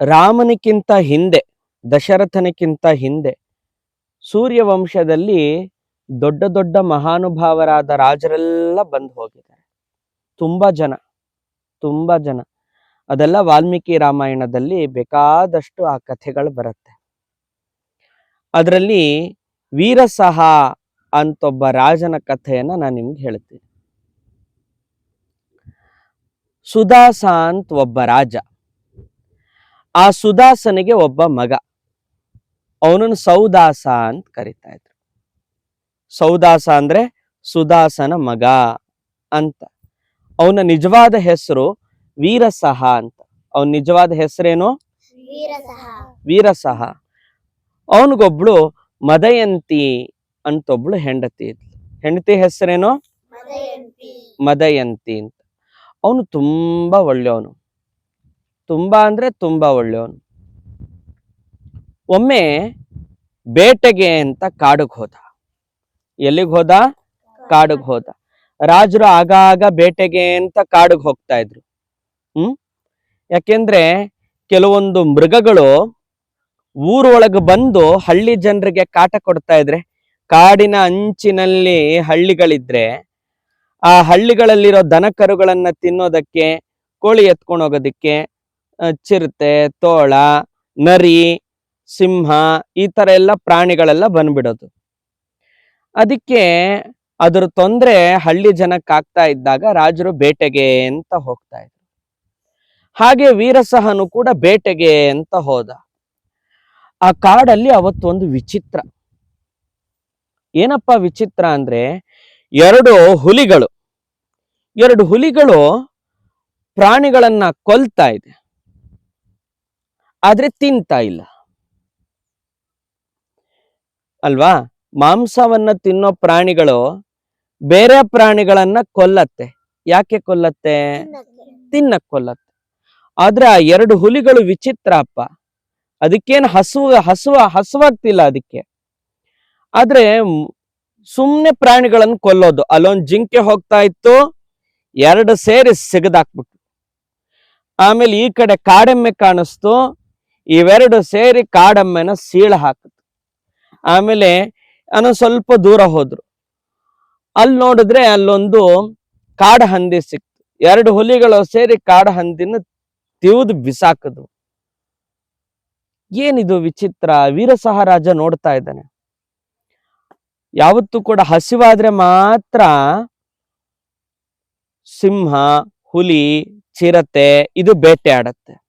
ರಾಮನಿಕ್ಕಿಂತ ಹಿಂದೆ ದಶರಥನಿಕ್ಕಿಂತ ಹಿಂದೆ, ಸೂರ್ಯವಂಶದಲ್ಲಿ ದೊಡ್ಡ ದೊಡ್ಡ ಮಹಾನುಭಾವರಾದ ರಾಜರೆಲ್ಲ ಬಂದು ಹೋಗಿದ್ದಾರೆ. ತುಂಬಾ ಜನ ತುಂಬಾ ಜನ. ಅದೆಲ್ಲ ವಾಲ್ಮೀಕಿ ರಾಮಾಯಣದಲ್ಲಿ ಬೇಕಾದಷ್ಟು ಆ ಕಥೆಗಳು ಬರುತ್ತೆ. ಅದರಲ್ಲಿ ವೀರಸಹ ಅಂತೊಬ್ಬ ರಾಜನ ಕಥೆಯನ್ನು ನಾನು ನಿಮ್ಗೆ ಹೇಳ್ತೀನಿ. ಸುದಾಸ ಅಂತ ಒಬ್ಬ ರಾಜ. ಆ ಸುದಾಸನಿಗೆ ಒಬ್ಬ ಮಗ. ಅವನನ್ನು ಸೌದಾಸ ಅಂತ ಕರಿತಾ ಇದ್ರು. ಸೌದಾಸ ಅಂದ್ರೆ ಸುದಾಸನ ಮಗ ಅಂತ. ಅವನ ನಿಜವಾದ ಹೆಸರು ವೀರಸಹ ಅಂತ. ಅವನ ನಿಜವಾದ ಹೆಸರೇನು? ವೀರಸಹ. ಅವನಿಗೊಬ್ಳು ಮದಯಂತಿ ಅಂತ ಒಬ್ಳು ಹೆಂಡತಿ ಇದ್ಲು. ಹೆಂಡತಿ ಹೆಸರೇನು? ಮದಯಂತಿ ಅಂತ. ಅವನು ತುಂಬಾ ಒಳ್ಳೆಯವನು. ತುಂಬಾ ಅಂದರೆ ತುಂಬ ಒಳ್ಳೆಯವನು. ಒಮ್ಮೆ ಬೇಟೆಗೆ ಅಂತ ಕಾಡಿಗೆ ಹೋದ. ಎಲ್ಲಿಗೆ ಹೋದ? ಕಾಡಿಗೆ ಹೋದ. ರಾಜರು ಆಗಾಗ ಬೇಟೆಗೆ ಅಂತ ಕಾಡಿಗೆ ಹೋಗ್ತಾ ಇದ್ರು. ಹ್ಮ್? ಯಾಕೆಂದ್ರೆ ಕೆಲವೊಂದು ಮೃಗಗಳು ಊರೊಳಗೆ ಬಂದು ಹಳ್ಳಿ ಜನರಿಗೆ ಕಾಟ ಕೊಡ್ತಾ ಇದ್ರೆ, ಕಾಡಿನ ಅಂಚಿನಲ್ಲಿ ಹಳ್ಳಿಗಳಿದ್ರೆ, ಆ ಹಳ್ಳಿಗಳಲ್ಲಿರೋ ದನ ಕರುಗಳನ್ನ ತಿನ್ನೋದಕ್ಕೆ, ಕೋಳಿ ಎತ್ಕೊಂಡು ಹೋಗೋದಕ್ಕೆ ಚಿರತೆ, ತೋಳ, ನರಿ, ಸಿಂಹ ಈ ತರ ಎಲ್ಲ ಪ್ರಾಣಿಗಳೆಲ್ಲ ಬಂದ್ಬಿಡೋದು. ಅದಕ್ಕೆ ಅದ್ರ ತೊಂದರೆ ಹಳ್ಳಿ ಜನಕ್ಕಾಗ್ತಾ ಇದ್ದಾಗ ರಾಜರು ಬೇಟೆಗೆ ಅಂತ ಹೋಗ್ತಾ ಇದ್ರು. ಹಾಗೆ ವೀರಸಹನು ಕೂಡ ಬೇಟೆಗೆ ಅಂತ ಹೋದ. ಆ ಕಾಡಲ್ಲಿ ಅವತ್ತೊಂದು ವಿಚಿತ್ರ. ಏನಪ್ಪ ವಿಚಿತ್ರ ಅಂದ್ರೆ ಎರಡು ಹುಲಿಗಳು. ಎರಡು ಹುಲಿಗಳು ಪ್ರಾಣಿಗಳನ್ನ ಕೊಲ್ತಾ ಇದೆ. ತಿಂತಾ ಇಲ್ಲ. ಅಲ್ವಾ? ಮಾಂಸವನ್ನ ತಿನ್ನೋ ಪ್ರಾಣಿಗಳು ಬೇರೆ ಪ್ರಾಣಿಗಳನ್ನ ಕೊಲ್ಲತ್ತೆ. ಯಾಕೆ ಕೊಲ್ಲತ್ತೆ? ತಿನ್ನಕ್ ಕೊಲ್ಲತ್ತೆ. ಆದ್ರೆ ಆ ಎರಡು ಹುಲಿಗಳು ವಿಚಿತ್ರ ಅಪ್ಪ. ಅದಕ್ಕೇನು ಹಸುವ ಹಸುವ, ಹಸುವಾಗ್ತಿಲ್ಲ ಅದಕ್ಕೆ. ಆದ್ರೆ ಸುಮ್ನೆ ಪ್ರಾಣಿಗಳನ್ನು ಕೊಲ್ಲೋದು. ಅಲ್ಲೊಂದು ಜಿಂಕೆ ಹೋಗ್ತಾ ಇತ್ತು, ಎರಡು ಸೇರಿ ಸಿಗದಾಕ್ಬಿಟ್ಟು ಆಮೇಲೆ ಈ ಕಡೆ ಕಾಡೆಮ್ಮೆ ಕಾಣಿಸ್ತು ಇವೆರಡು ಸೇರಿ ಕಾಡಮ್ಮನ ಸೀಳ ಹಾಕಿತು ಆಮೇಲೆ ಅನ್ನೋ ಸ್ವಲ್ಪ ದೂರ ಹೋದ್ರು. ಅಲ್ಲಿ ನೋಡಿದ್ರೆ ಅಲ್ಲೊಂದು ಕಾಡ ಹಂದಿ ಸಿಕ್ತು. ಎರಡು ಹುಲಿಗಳು ಸೇರಿ ಕಾಡ ಹಂದಿನ ತಿವಿದು ಬಿಸಾಕದು. ಏನಿದು ವಿಚಿತ್ರ ವೀರಸಹ ರಾಜ ನೋಡ್ತಾ ಇದ್ದಾನೆ. ಯಾವತ್ತೂ ಕೂಡ ಹಸಿವಾದ್ರೆ ಮಾತ್ರ ಸಿಂಹ, ಹುಲಿ, ಚಿರತೆ, ಇದು ಬೇಟೆ ಆಡತ್ತೆ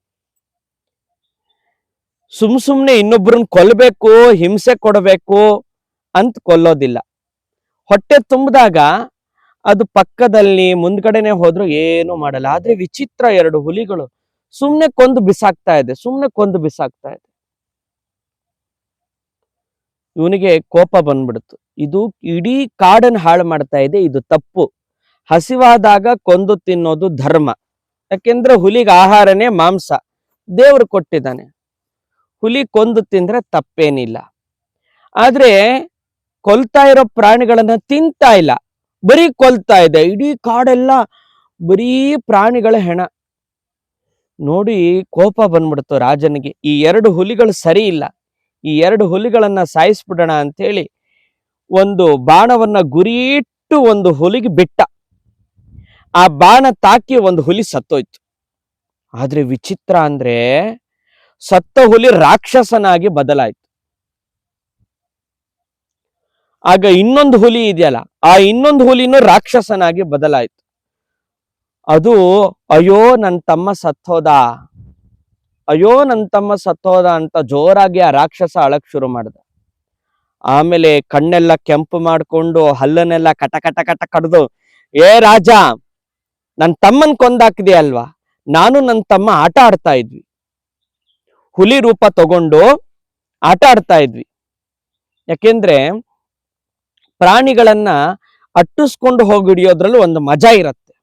ಸುಮ್ ಸುಮ್ನೆ ಇನ್ನೊಬ್ಬರನ್ನ ಕೊಲ್ಲಬೇಕು ಹಿಂಸೆ ಕೊಡಬೇಕು ಅಂತ ಕೊಲ್ಲೋದಿಲ್ಲ. ಹೊಟ್ಟೆ ತುಂಬಿದಾಗ ಅದು ಪಕ್ಕದಲ್ಲಿ ಮುಂದ್ಗಡೆನೆ ಹೋದ್ರು ಏನು ಮಾಡಲ್ಲ. ಆದ್ರೆ ವಿಚಿತ್ರ ಎರಡು ಹುಲಿಗಳು ಸುಮ್ನೆ ಕೊಂದು ಬಿಸಾಕ್ತಾ ಇದೆ, ಸುಮ್ನೆ ಕೊಂದು ಬಿಸಾಕ್ತಾ ಇದೆ. ಇವನಿಗೆ ಕೋಪ ಬಂದ್ಬಿಡ್ತು. ಇದು ಇಡೀ ಕಾಡನ್ನು ಹಾಳು ಮಾಡ್ತಾ ಇದೆ, ಇದು ತಪ್ಪು. ಹಸಿವಾದಾಗ ಕೊಂದು ತಿನ್ನೋದು ಧರ್ಮ. ಯಾಕೆಂದ್ರೆ ಹುಲಿಗೆ ಆಹಾರನೇ ಮಾಂಸ. ದೇವ್ರು ಕೊಟ್ಟಿದ್ದಾನೆ. ಹುಲಿ ಕೊಂದು ತಿಂದ್ರೆ ತಪ್ಪೇನಿಲ್ಲ. ಆದ್ರೆ ಕೊಲ್ತಾ ಇರೋ ಪ್ರಾಣಿಗಳನ್ನ ತಿಂತಾ ಇಲ್ಲ. ಬರೀ ಕೊಲ್ತಾ ಇದೆ. ಇಡೀ ಕಾಡೆಲ್ಲ ಬರೀ ಪ್ರಾಣಿಗಳ ಹೆಣ. ನೋಡಿ ಕೋಪ ಬಂದ್ಬಿಡ್ತು ರಾಜನಿಗೆ. ಈ ಎರಡು ಹುಲಿಗಳು ಸರಿ ಇಲ್ಲ. ಈ ಎರಡು ಹುಲಿಗಳನ್ನ ಸಾಯಿಸ್ಬಿಡೋಣ ಅಂತೇಳಿ ಒಂದು ಬಾಣವನ್ನ ಗುರಿಯಿಟ್ಟು ಒಂದು ಹುಲಿಗೆ ಬಿಟ್ಟ. ಆ ಬಾಣ ತಾಕಿ ಒಂದು ಹುಲಿ ಸತ್ತೋಯ್ತು. ಆದ್ರೆ ವಿಚಿತ್ರ ಅಂದ್ರೆ ಸತ್ತ ಹುಲಿ ರಾಕ್ಷಸನಾಗಿ ಬದಲಾಯಿತು. ಆಗ ಇನ್ನೊಂದು ಹುಲಿ ಇದೆಯಲ್ಲ, ಆ ಇನ್ನೊಂದು ಹುಲಿನೂ ರಾಕ್ಷಸನಾಗಿ ಬದಲಾಯಿತು. ಅದು ಅಯ್ಯೋ ನನ್ನ ತಮ್ಮ ಸತ್ತೋದ, ಅಯ್ಯೋ ನನ್ನ ತಮ್ಮ ಸತ್ತೋದ ಅಂತ ಜೋರಾಗಿ ಆ ರಾಕ್ಷಸ ಅಳಕ್ ಶುರು ಮಾಡ್ದ. ಆಮೇಲೆ ಕಣ್ಣೆಲ್ಲ ಕೆಂಪು ಮಾಡ್ಕೊಂಡು ಹಲ್ಲನ್ನೆಲ್ಲ ಕಟ ಕಟ ಕಟ ಕಡ್ದು, ಏ ರಾಜ, ನನ್ ತಮ್ಮನ್ ಕೊಂದಾಕಿದೆ ಅಲ್ವಾ? ನಾನು ನನ್ನ ತಮ್ಮ ಆಟ ಆಡ್ತಾ ಇದ್ವಿ. ಹುಲಿ ರೂಪ ತಗೊಂಡು ಆಟ ಆಡ್ತಾ ಇದ್ವಿ. ಯಾಕೆಂದ್ರೆ ಪ್ರಾಣಿಗಳನ್ನ ಅಟ್ಟಿಸ್ಕೊಂಡು ಹೋಗಿ ಹಿಡಿಯೋದ್ರಲ್ಲೂ ಒಂದು ಮಜಾ ಇರತ್ತೆ.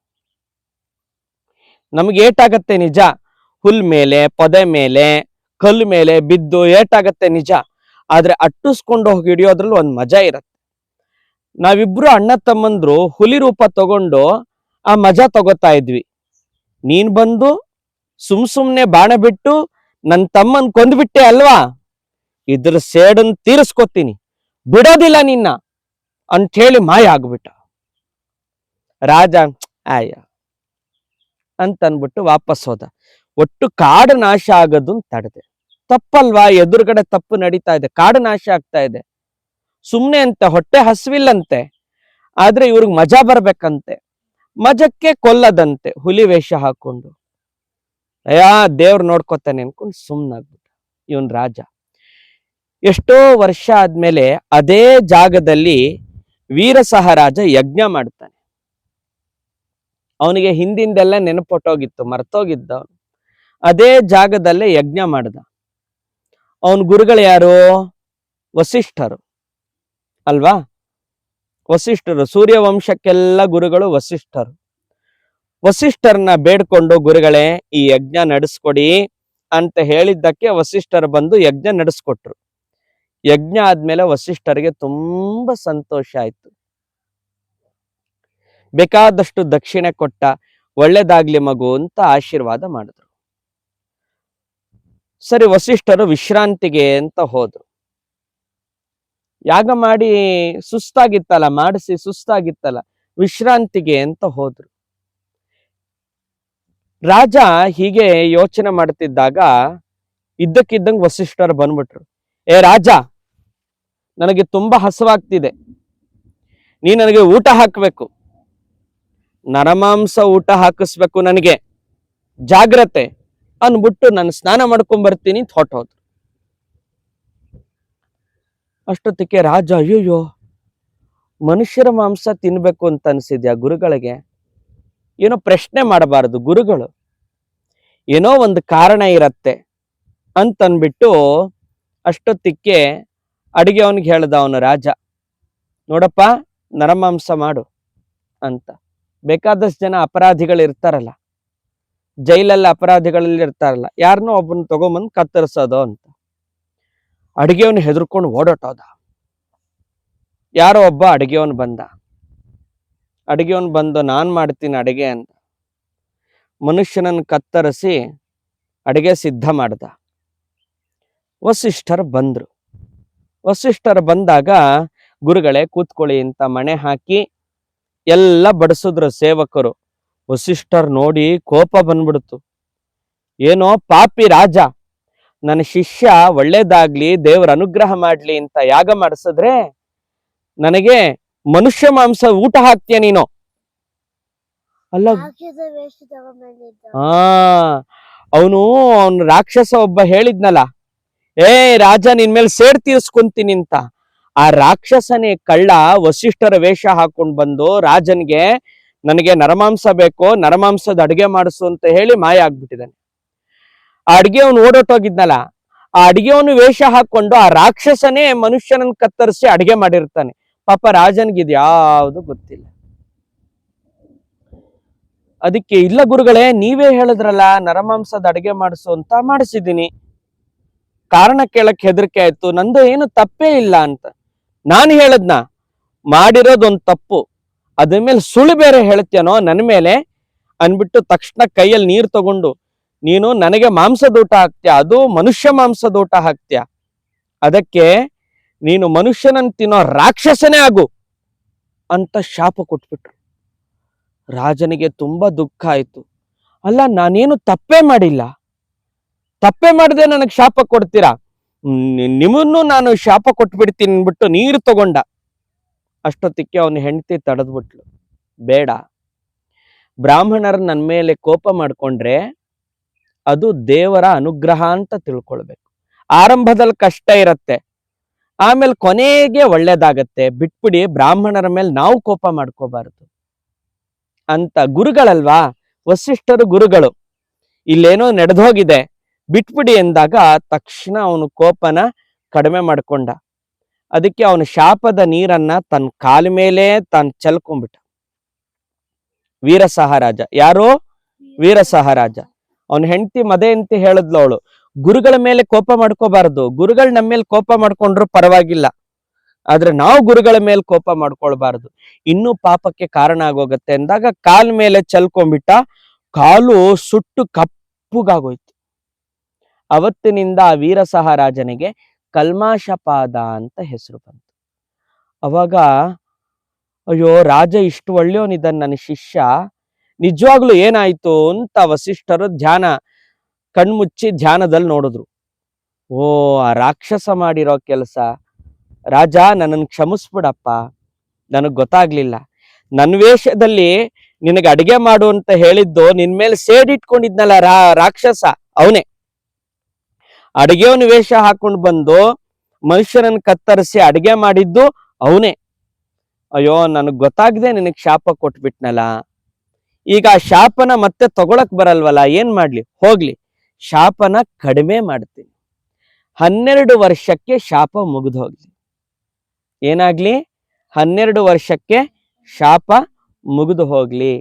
ನಮ್ಗೆ ಏಟಾಗತ್ತೆ ನಿಜ. ಹುಲ್ ಮೇಲೆ, ಪೊದೆ ಮೇಲೆ, ಕಲ್ಲು ಮೇಲೆ ಬಿದ್ದು ಏಟಾಗತ್ತೆ ನಿಜ. ಆದ್ರೆ ಅಟ್ಟಿಸ್ಕೊಂಡು ಹೋಗಿ ಹಿಡಿಯೋದ್ರಲ್ಲೂ ಒಂದು ಮಜಾ ಇರತ್ತೆ. ನಾವಿಬ್ರು ಅಣ್ಣ ತಮ್ಮಂದ್ರು ಹುಲಿ ರೂಪ ತಗೊಂಡು ಆ ಮಜಾ ತಗೋತಾ ಇದ್ವಿ. ನೀನ್ ಬಂದು ಸುಮ್ ಸುಮ್ನೆ ಬಾಣ ಬಿಟ್ಟು ನನ್ ತಮ್ಮನ್ ಕೊಂದ್ಬಿಟ್ಟೆ ಅಲ್ವಾ? ಇದ್ರ ಸೇಡನ್ ತೀರಿಸ್ಕೊತೀನಿ. ಬಿಡೋದಿಲ್ಲ ನಿನ್ನ ಅಂತ ಹೇಳಿ ಮಾಯ ಆಗ್ಬಿಟ್ಟ. ರಾಜ, ಆಯ ಅಂತ ಅನ್ಬಿಟ್ಟು ವಾಪಸ್ ಹೋದ. ಒಟ್ಟು ಕಾಡು ನಾಶ ಆಗೋದು ತಡೆದೆ. ತಪ್ಪಲ್ವಾ? ಎದುರುಗಡೆ ತಪ್ಪು ನಡೀತಾ ಇದೆ. ಕಾಡು ನಾಶ ಆಗ್ತಾ ಇದೆ. ಸುಮ್ನೆ ಅಂತ ಹೊಟ್ಟೆ ಹಸಿವಿಲ್ಲಂತೆ. ಆದ್ರೆ ಇವ್ರಿಗೆ ಮಜಾ ಬರ್ಬೇಕಂತೆ. ಮಜಕ್ಕೆ ಕೊಲ್ಲದಂತೆ ಹುಲಿ ವೇಷ ಹಾಕೊಂಡು. ಅಯ್ಯ, ದೇವ್ರು ನೋಡ್ಕೊತಾನೆ ಅನ್ಕೊಂಡು ಸುಮ್ನಾಗ್ಬಿಟ್ಟ. ಇವನ್ ರಾಜ. ಎಷ್ಟೋ ವರ್ಷ ಆದ್ಮೇಲೆ ಅದೇ ಜಾಗದಲ್ಲಿ ವೀರಸಹ ರಾಜ ಯಜ್ಞ ಮಾಡ್ತಾನೆ. ಅವನಿಗೆ ಹಿಂದಿಂದೆಲ್ಲ ನೆನಪೊಟ್ಟೋಗಿತ್ತು ಮರ್ತೋಗಿದ್ದ ಅವನು ಅದೇ ಜಾಗದಲ್ಲೇ ಯಜ್ಞ ಮಾಡ್ದ. ಅವನ ಗುರುಗಳು ಯಾರು? ವಸಿಷ್ಠರು. ಅಲ್ವಾ? ವಸಿಷ್ಠರು. ಸೂರ್ಯವಂಶಕ್ಕೆಲ್ಲ ಗುರುಗಳು ವಸಿಷ್ಠರು. ವಸಿಷ್ಠರನ್ನ ಬೇಡ್ಕೊಂಡು ಗುರುಗಳೇ ಈ ಯಜ್ಞ ನಡೆಸ್ಕೊಡಿ ಅಂತ ಹೇಳಿದ್ದಕ್ಕೆ ವಸಿಷ್ಠರು ಬಂದು ಯಜ್ಞ ನಡೆಸ್ಕೊಟ್ರು. ಯಜ್ಞ ಆದ್ಮೇಲೆ ವಸಿಷ್ಠರಿಗೆ ತುಂಬಾ ಸಂತೋಷ ಆಯ್ತು. ಬೇಕಾದಷ್ಟು ದಕ್ಷಿಣೆ ಕೊಟ್ಟ ಒಳ್ಳೇದಾಗ್ಲಿ ಮಗು ಅಂತ ಆಶೀರ್ವಾದ ಮಾಡಿದ್ರು. ಸರಿ ವಸಿಷ್ಠರು ವಿಶ್ರಾಂತಿಗೆ ಅಂತ ಹೋದ್ರು. ಯಾಗ ಮಾಡಿ ಸುಸ್ತಾಗಿತ್ತಲ್ಲ, ಮಾಡಿಸಿ ಸುಸ್ತಾಗಿತ್ತಲ್ಲ, ವಿಶ್ರಾಂತಿಗೆ ಅಂತ ಹೋದ್ರು. ರಾಜ ಹೀಗೆ ಯೋಚನೆ ಮಾಡ್ತಿದ್ದಾಗ ಇದ್ದಕ್ಕಿದ್ದಂಗೆ ವಸಿಷ್ಠರು ಬಂದ್ಬಿಟ್ರು. ಏ ರಾಜ, ನನಗೆ ತುಂಬಾ ಹಸವಾಗ್ತಿದೆ. ನೀ ನನಗೆ ಊಟ ಹಾಕಬೇಕು. ನರಮಾಂಸ ಊಟ ಹಾಕಿಸ್ಬೇಕು ನನಗೆ. ಜಾಗ್ರತೆ. ಅನ್ಬಿಟ್ಟು ನಾನು ಸ್ನಾನ ಮಾಡ್ಕೊಂಡ್ ಬರ್ತೀನಿ ಹೊರ್ಟೋದ್ರು. ಅಷ್ಟೊತ್ತಿಗೆ ರಾಜ, ಅಯ್ಯೋಯ್ಯೋ, ಮನುಷ್ಯರ ಮಾಂಸ ತಿನ್ಬೇಕು ಅಂತ ಅನ್ಸಿದ್ಯಾ ಗುರುಗಳಿಗೆ? ಏನೋ ಪ್ರಶ್ನೆ ಮಾಡಬಾರದು ಗುರುಗಳು. ಏನೋ ಒಂದು ಕಾರಣ ಇರತ್ತೆ ಅಂತನ್ಬಿಟ್ಟು ಅಷ್ಟೊತ್ತಿಕ್ಕೆ ಅಡುಗೆ ಅವನಿಗೆ ಹೇಳ್ದ ಅವನು ರಾಜ, ನೋಡಪ್ಪ, ನರಮಾಂಸ ಮಾಡು ಅಂತ. ಬೇಕಾದಷ್ಟು ಜನ ಅಪರಾಧಿಗಳು ಇರ್ತಾರಲ್ಲ ಜೈಲಲ್ಲಿ ಅಪರಾಧಿಗಳಲ್ಲಿ ಇರ್ತಾರಲ್ಲ ಯಾರನ್ನೋ ಒಬ್ಬನ ತಗೊಂಬಂದು ಕತ್ತರಿಸೋದು ಅಂತ. ಅಡುಗೆಯವನು ಹೆದರ್ಕೊಂಡು ಓಡಾಟೋದ ಯಾರೋ ಒಬ್ಬ ಅಡುಗೆಯವನು ಬಂದ. ಅಡಿಗೆಯವನು ಬಂದು ನಾನ್ ಮಾಡ್ತೀನಿ ಅಡಿಗೆ ಅಂತ ಮನುಷ್ಯನನ್ನು ಕತ್ತರಿಸಿ ಅಡಿಗೆ ಸಿದ್ಧ ಮಾಡ್ದ. ವಸಿಷ್ಠರು ಬಂದ್ರು. ವಸಿಷ್ಠರು ಬಂದಾಗ ಗುರುಗಳೇ ಕೂತ್ಕೊಳ್ಳಿ ಅಂತ ಮಣೆ ಹಾಕಿ ಎಲ್ಲ ಬಡಿಸಿದ್ರು ಸೇವಕರು. ವಸಿಷ್ಠರ್ ನೋಡಿ ಕೋಪ ಬಂದ್ಬಿಡ್ತು. ಏನೋ ಪಾಪಿ ರಾಜ, ನನ್ನ ಶಿಷ್ಯ ಒಳ್ಳೇದಾಗ್ಲಿ ದೇವ್ರ ಅನುಗ್ರಹ ಮಾಡ್ಲಿ ಅಂತ ಯಾಗ ಮಾಡಿಸಿದ್ರೆ ನನಗೆ ಮನುಷ್ಯ ಮಾಂಸ ಊಟ ಹಾಕ್ತೀಯ ನೀನು? ಅಲ್ಲ. ಹಾ. ಅವನು ಅವನು ರಾಕ್ಷಸ ಒಬ್ಬ ಹೇಳಿದ್ನಲ್ಲ ಏ ರಾಜ ನಿನ್ ಮೇಲೆ ಸೇಡ್ ತೀರ್ಸ್ಕೊಂತೀನಿ ಅಂತ. ಆ ರಾಕ್ಷಸನೇ ಕಳ್ಳ ವಸಿಷ್ಠರ ವೇಷ ಹಾಕೊಂಡ್ ಬಂದು ರಾಜನ್ಗೆ ನನಗೆ ನರಮಾಂಸ ಬೇಕು ನರಮಾಂಸದ ಅಡಿಗೆ ಮಾಡಿಸು ಅಂತ ಹೇಳಿ ಮಾಯ ಆಗ್ಬಿಟ್ಟಿದ್ದಾನೆ. ಆ ಅಡಿಗೆ ಅವನು ಓಡೋಟೋಗಿದ್ನಲ್ಲ ಆ ಅಡಿಗೆವನು ವೇಷ ಹಾಕೊಂಡು ಆ ರಾಕ್ಷಸನೇ ಮನುಷ್ಯನನ್ನ ಕತ್ತರಿಸಿ ಅಡಿಗೆ ಮಾಡಿರ್ತಾನೆ. ಪಾಪ ಇದು ಯಾವುದು ಗೊತ್ತಿಲ್ಲ. ಅದಕ್ಕೆ ಇಲ್ಲ ಗುರುಗಳೇ, ನೀವೇ ಹೇಳಿದ್ರಲ್ಲ, ನರಮಾಂಸದ ಅಡಿಗೆ ಮಾಡಿಸು ಅಂತ ಮಾಡಿಸಿದ್ದೀನಿ. ಕಾರಣ ಕೇಳಕ್ ಹೆದರಿಕೆ ಆಯ್ತು, ನಂದು ಏನು ತಪ್ಪೇ ಇಲ್ಲ ಅಂತ. ನಾನು ಹೇಳದ್ನ, ಮಾಡಿರೋದೊಂದ್ ತಪ್ಪು. ಅದ್ರ ಮೇಲೆ ಸುಳ್ಳು ಬೇರೆ ಹೇಳ್ತೇನೋ ನನ್ನ ಮೇಲೆ ಅನ್ಬಿಟ್ಟು ತಕ್ಷಣ ಕೈಯಲ್ಲಿ ನೀರು ತಗೊಂಡು, ನೀನು ನನಗೆ ಮಾಂಸದೂಟ ಹಾಕ್ತೀಯ, ಅದು ಮನುಷ್ಯ ಮಾಂಸದೂಟ ಹಾಕ್ತೀಯ? ಅದಕ್ಕೆ ನೀನು ಮನುಷ್ಯನನ್ನು ತಿನ್ನೋ ರಾಕ್ಷಸನೇ ಆಗು ಅಂತ ಶಾಪ ಕೊಟ್ಬಿಟ್ರು. ರಾಜನಿಗೆ ತುಂಬಾ ದುಃಖ ಆಯಿತು. ಅಲ್ಲ, ನಾನೇನು ತಪ್ಪೇ ಮಾಡಿಲ್ಲ? ತಪ್ಪೇ ಮಾಡದೆ ನನಗೆ ಶಾಪ ಕೊಡ್ತೀರಾ? ನಿಮ್ಮನ್ನು ನಾನು ಶಾಪ ಕೊಟ್ಬಿಡ್ತೀನಿ ಅಂದ್ಬಿಟ್ಟು ನೀರು ತಗೊಂಡ. ಅಷ್ಟೊತ್ತಿಗೆ ಅವನು ಹೆಂಡತಿ ತಡೆದ್ಬಿಟ್ಲು. ಬೇಡ. ಬ್ರಾಹ್ಮಣರು ನನ್ನ ಮೇಲೆ ಕೋಪ ಮಾಡಿಕೊಂಡ್ರೆ ಅದು ದೇವರ ಅನುಗ್ರಹ ಅಂತ ತಿಳ್ಕೊಳ್ಬೇಕು. ಆರಂಭದಲ್ಲಿ ಕಷ್ಟ ಇರತ್ತೆ. ಆಮೇಲೆ ಕೊನೆಗೆ ಒಳ್ಳೇದಾಗತ್ತೆ. ಬಿಟ್ಬಿಡಿ, ಬ್ರಾಹ್ಮಣರ ಮೇಲೆ ನಾವು ಕೋಪ ಮಾಡ್ಕೋಬಾರದು. ಅಂತ ಗುರುಗಳಲ್ವಾ? ವಸಿಷ್ಠರು ಗುರುಗಳು. ಇಲ್ಲೇನೋ ನಡೆದೋಗಿದೆ. ಬಿಟ್ಬಿಡಿ ಎಂದಾಗ ತಕ್ಷಣ ಅವನು ಕೋಪನ ಕಡಿಮೆ ಮಾಡ್ಕೊಂಡ. ಅದಕ್ಕೆ ಅವನು ಶಾಪದ ನೀರನ್ನ ತನ್ನ ಕಾಲ ಮೇಲೆ ತಾನು ಚೆಲ್ಕೊಂಡ್ಬಿಟ್ಟ. ವೀರಸಹರಾಜ. ಯಾರೋ? ವೀರಸಹರಾಜ. ಅವನ ಹೆಂಡತಿ, ಮದೆ ಅಂತ ಹೇಳಿದ್ಲು ಅವಳು. ಗುರುಗಳ ಮೇಲೆ ಕೋಪ ಮಾಡ್ಕೋಬಾರದು. ಗುರುಗಳು ನಮ್ಮ ಮೇಲೆ ಕೋಪ ಮಾಡ್ಕೊಂಡ್ರು ಪರವಾಗಿಲ್ಲ. ಆದ್ರೆ ನಾವು ಗುರುಗಳ ಮೇಲೆ ಕೋಪ ಮಾಡ್ಕೊಳ್ಬಾರ್ದು. ಇನ್ನೂ ಪಾಪಕ್ಕೆ ಕಾರಣ ಆಗೋಗತ್ತೆ ಅಂದಾಗ ಕಾಲ್ ಮೇಲೆ ಚಲ್ಕೊಂಡ್ಬಿಟ್ಟ ಕಾಲು ಸುಟ್ಟು ಕಪ್ಪುಗಾಗೋಯ್ತು. ಅವತ್ತಿನಿಂದ ಆ ವೀರಸಹ ರಾಜನಿಗೆ ಕಲ್ಮಾಶಪಾದ ಅಂತ ಹೆಸರು ಬಂತು. ಅವಾಗ ಅಯ್ಯೋ ರಾಜ ಇಷ್ಟು ಒಳ್ಳೆಯವನಿದ್ದಾನೆ ನನ್ನ ಶಿಷ್ಯ. ನಿಜವಾಗ್ಲೂ ಏನಾಯ್ತು ಅಂತ ವಸಿಷ್ಠರು ಧ್ಯಾನ ಕಣ್ಮುಚ್ಚಿ ಧ್ಯಾನದಲ್ಲಿ ನೋಡಿದ್ರು. ಓ, ಆ ರಾಕ್ಷಸ ಮಾಡಿರೋ ಕೆಲಸ. ರಾಜ ನನ್ನನ್ನು ಕ್ಷಮಿಸ್ಬಿಡಪ್ಪ. ನನಗೆ ಗೊತ್ತಾಗ್ಲಿಲ್ಲ. ನನ್ನ ವೇಷದಲ್ಲಿ ನಿನಗೆ ಅಡಿಗೆ ಮಾಡು ಅಂತ ಹೇಳಿದ್ದು ನಿನ್ ಮೇಲೆ ಸೇಡಿಟ್ಕೊಂಡಿದ್ನಲ್ಲ ರಾ, ರಾಕ್ಷಸ. ಅವನೇ. ಅಡಿಗೆಯವನ ವೇಷ ಹಾಕೊಂಡು ಬಂದು ಮನುಷ್ಯನನ್ನು ಕತ್ತರಿಸಿ ಅಡಿಗೆ ಮಾಡಿದ್ದು ಅವನೇ. ಅಯ್ಯೋ, ನನಗೆ ಗೊತ್ತಾಗದೆ ನಿನಗ್ ಶಾಪ ಕೊಟ್ಬಿಟ್ನಲ್ಲ. ಈಗ ಆ ಶಾಪನ ಮತ್ತೆ ತಗೊಳಕ್ ಬರಲ್ವಲ್ಲ? ಏನ್ ಮಾಡ್ಲಿ? ಹೋಗ್ಲಿ. ಶಾಪನ ಕಡಿಮೆ ಮಾಡ್ತೀನಿ. ಹನ್ನೆರಡು ವರ್ಷಕ್ಕೆ ಶಾಪ ಮುಗಿದು ಹೋಗ್ಲಿ. ಏನಾಗ್ಲಿ? ಹನ್ನೆರಡು ವರ್ಷಕ್ಕೆ ಶಾಪ ಮುಗಿದು ಹೋಗ್ಲಿ.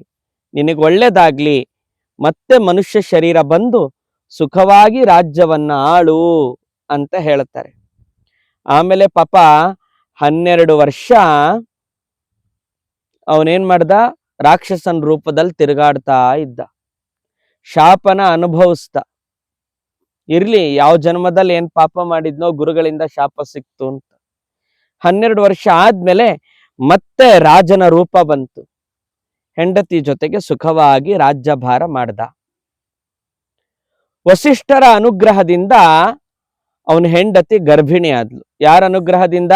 ನಿನಗೆ ಒಳ್ಳೇದಾಗ್ಲಿ. ಮತ್ತೆ ಮನುಷ್ಯ ಶರೀರ ಬಂದು ಸುಖವಾಗಿ ರಾಜ್ಯವನ್ನ ಆಳು ಅಂತ ಹೇಳ್ತಾರೆ ಆಮೇಲೆ ಪಾಪ ಹನ್ನೆರಡು ವರ್ಷ ಅವನೇನ್ ಮಾಡ್ದ? ರಾಕ್ಷಸನ ರೂಪದಲ್ಲಿ ತಿರುಗಾಡ್ತಾ ಇದ್ದ. ಶಾಪನ ಅನುಭವಿಸ್ದ. ಇರ್ಲಿ, ಯಾವ ಜನ್ಮದಲ್ಲಿ ಏನ್ ಪಾಪ ಮಾಡಿದ್ನೋ ಗುರುಗಳಿಂದ ಶಾಪ ಸಿಕ್ತು ಅಂತ. ಹನ್ನೆರಡು ವರ್ಷ ಆದ್ಮೇಲೆ ಮತ್ತೆ ರಾಜನ ರೂಪ ಬಂತು. ಹೆಂಡತಿ ಜೊತೆಗೆ ಸುಖವಾಗಿ ರಾಜ್ಯಭಾರ ಮಾಡ್ದ. ವಸಿಷ್ಠರ ಅನುಗ್ರಹದಿಂದ ಅವನ ಹೆಂಡತಿ ಗರ್ಭಿಣಿ ಆದ್ಲು. ಯಾರ ಅನುಗ್ರಹದಿಂದ?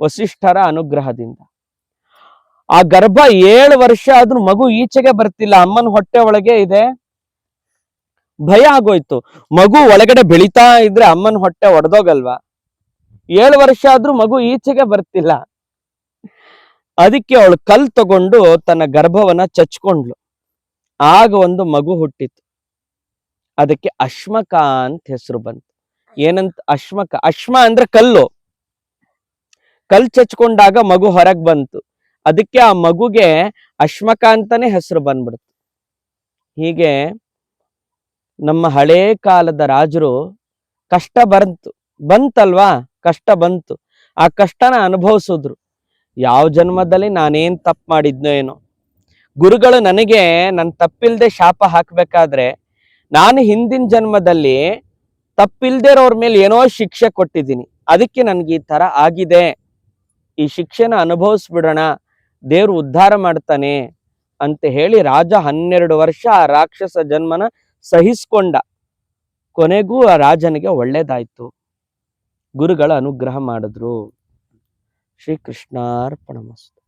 ವಸಿಷ್ಠರ ಅನುಗ್ರಹದಿಂದ. ಆ ಗರ್ಭ ಏಳು ವರ್ಷ ಆದ್ರೂ ಮಗು ಈಚೆಗೆ ಬರ್ತಿಲ್ಲ, ಅಮ್ಮನ ಹೊಟ್ಟೆ ಒಳಗೆ ಇದೆ. ಭಯ ಆಗೋಯ್ತು. ಮಗು ಒಳಗಡೆ ಬೆಳಿತಾ ಇದ್ರೆ ಅಮ್ಮನ ಹೊಟ್ಟೆ ಒಡೆದೋಗಲ್ವಾ? ಏಳು ವರ್ಷ ಆದ್ರೂ ಮಗು ಈಚೆಗೆ ಬರ್ತಿಲ್ಲ. ಅದಕ್ಕೆ ಅವಳು ಕಲ್ ತಗೊಂಡು ತನ್ನ ಗರ್ಭವನ್ನ ಚಚ್ಕೊಂಡ್ಲು ಆಗ ಒಂದು ಮಗು ಹುಟ್ಟಿತು. ಅದಕ್ಕೆ ಅಶ್ಮಕ ಅಂತ ಹೆಸರು ಬಂತು. ಏನಂತ ಅಶ್ಮಕ? ಅಶ್ಮ ಅಂದ್ರೆ ಕಲ್ಲು. ಕಲ್ ಚಚ್ಕೊಂಡಾಗ ಮಗು ಹೊರಗ್ ಬಂತು. ಅದಕ್ಕೆ ಆ ಮಗುಗೆ ಅಶ್ಮಕ ಅಂತಾನೆ ಹೆಸರು ಬಂದ್ಬಿಡ್ತು. ಹೀಗೆ ನಮ್ಮ ಹಳೇ ಕಾಲದ ರಾಜರು ಕಷ್ಟ ಬಂತು, ಬಂತಲ್ವಾ? ಕಷ್ಟ ಬಂತು. ಆ ಕಷ್ಟನ ಅನುಭವಿಸಿದ್ರು. ಯಾವ ಜನ್ಮದಲ್ಲಿ ನಾನೇನ್ ತಪ್ಪು ಮಾಡಿದ್ನೋ ಏನೋ. ಗುರುಗಳು ನನಗೆ ನನ್ನ ತಪ್ಪಿಲ್ದೆ ಶಾಪ ಹಾಕ್ಬೇಕಾದ್ರೆ ನಾನು ಹಿಂದಿನ ಜನ್ಮದಲ್ಲಿ ತಪ್ಪಿಲ್ದೇ ಇರೋರ್ ಮೇಲೆ ಏನೋ ಶಿಕ್ಷೆ ಕೊಟ್ಟಿದ್ದೀನಿ. ಅದಕ್ಕೆ ನನ್ಗೆ ಈ ತರ ಆಗಿದೆ. ಈ ಶಿಕ್ಷೆನ ಅನುಭವಿಸ್ಬಿಡೋಣ. ದೇವ್ರು ಉದ್ಧಾರ ಮಾಡ್ತಾನೆ. ಅಂತ ಹೇಳಿ ರಾಜ ಹನ್ನೆರಡು ವರ್ಷ ಆ ರಾಕ್ಷಸ ಜನ್ಮನ ಸಹಿಸ್ಕೊಂಡ ಕೊನೆಗೂ ಆ ರಾಜನಿಗೆ ಒಳ್ಳೇದಾಯ್ತು. ಗುರುಗಳ ಅನುಗ್ರಹ ಮಾಡಿದ್ರು. ಶ್ರೀಕೃಷ್ಣಾರ್ಪಣಮಸ್ತು.